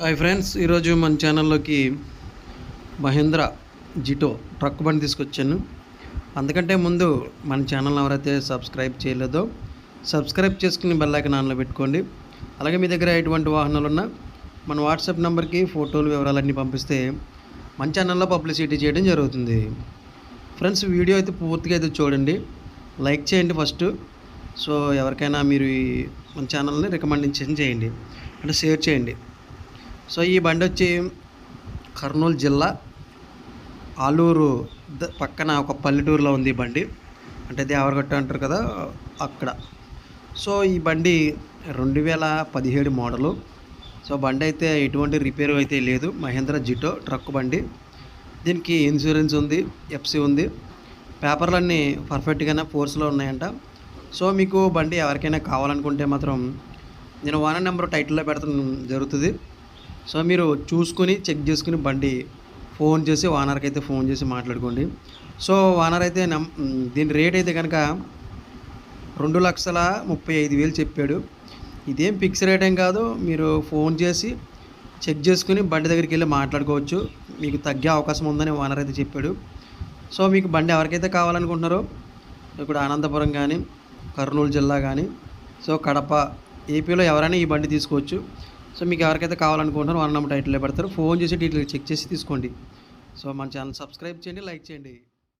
Hi friends ఈరోజు మన ఛానల్లోకి మహేంద్ర జిటో ట్రక్ బండి తీసుకొచ్చాను. అందుకంటే ముందు మన ఛానల్ ఎవరైతే సబ్స్క్రైబ్ చేయలేదో సబ్స్క్రైబ్ చేసుకుని బెల్లైకన్ ఆన్లో పెట్టుకోండి. అలాగే మీ దగ్గర ఎటువంటి వాహనాలు ఉన్నా మన వాట్సాప్ నెంబర్కి ఫోటోలు వివరాలన్నీ పంపిస్తే మన ఛానల్లో పబ్లిసిటీ చేయడం జరుగుతుంది. ఫ్రెండ్స్ వీడియో అయితే పూర్తిగా అయితే చూడండి. లైక్ చేయండి ఫస్ట్. సో ఎవరికైనా మీరు ఈ మన ఛానల్ని రికమెండేషన్ చేయండి. అంటే షేర్ చేయండి. సో ఈ బండి వచ్చి కర్నూలు జిల్లా ఆలూరు ద- పక్కన ఒక పల్లెటూరులో ఉంది ఈ బండి. అంటే దేవరగట్ట అంటారు కదా అక్కడ. సో ఈ బండి రెండు వేల పదిహేడు మోడలు. సో బండి అయితే ఎటువంటి రిపేర్ అయితే లేదు. మహేంద్ర జిటో ట్రక్ బండి. దీనికి ఇన్సూరెన్స్ ఉంది ఎఫ్సి ఉంది. పేపర్లన్నీ పర్ఫెక్ట్గానే ఫోర్స్లో ఉన్నాయంట. సో మీకు బండి ఎవరికైనా కావాలనుకుంటే మాత్రం నేను వాన నెంబర్ టైటిల్లో పెడతాను జరుగుతుంది. సో మీరు చూసుకుని చెక్ చేసుకుని బండి ఫోన్ చేసి ఓనర్కి అయితే ఫోన్ చేసి మాట్లాడుకోండి. సో ఓనర్ అయితే నమ్ దీని రేట్ అయితే కనుక రెండు లక్షల ముప్పై ఐదు వేలు చెప్పాడు. ఇదేం ఫిక్స్ రేట్ ఏం కాదు. మీరు ఫోన్ చేసి చెక్ చేసుకుని బండి దగ్గరికి వెళ్ళి మాట్లాడుకోవచ్చు. మీకు తగ్గే అవకాశం ఉందని ఓనర్ అయితే చెప్పాడు. సో మీకు బండి ఎవరికైతే కావాలనుకుంటున్నారో ఇప్పుడు అనంతపురం కానీ కర్నూలు జిల్లా కానీ సో కడప ఏపీలో ఎవరైనా ఈ బండి తీసుకోవచ్చు. సో మీకు ఎవరికైతే కావాలనుకుంటున్నారో వన్ నెంబర్ టైటిల్లో పెడతారు. ఫోన్ చేసి డీటెయిల్ చెక్ చేసి తీసుకోండి. సో మన ఛానల్ సబ్స్క్రైబ్ చేయండి లైక్ చేయండి.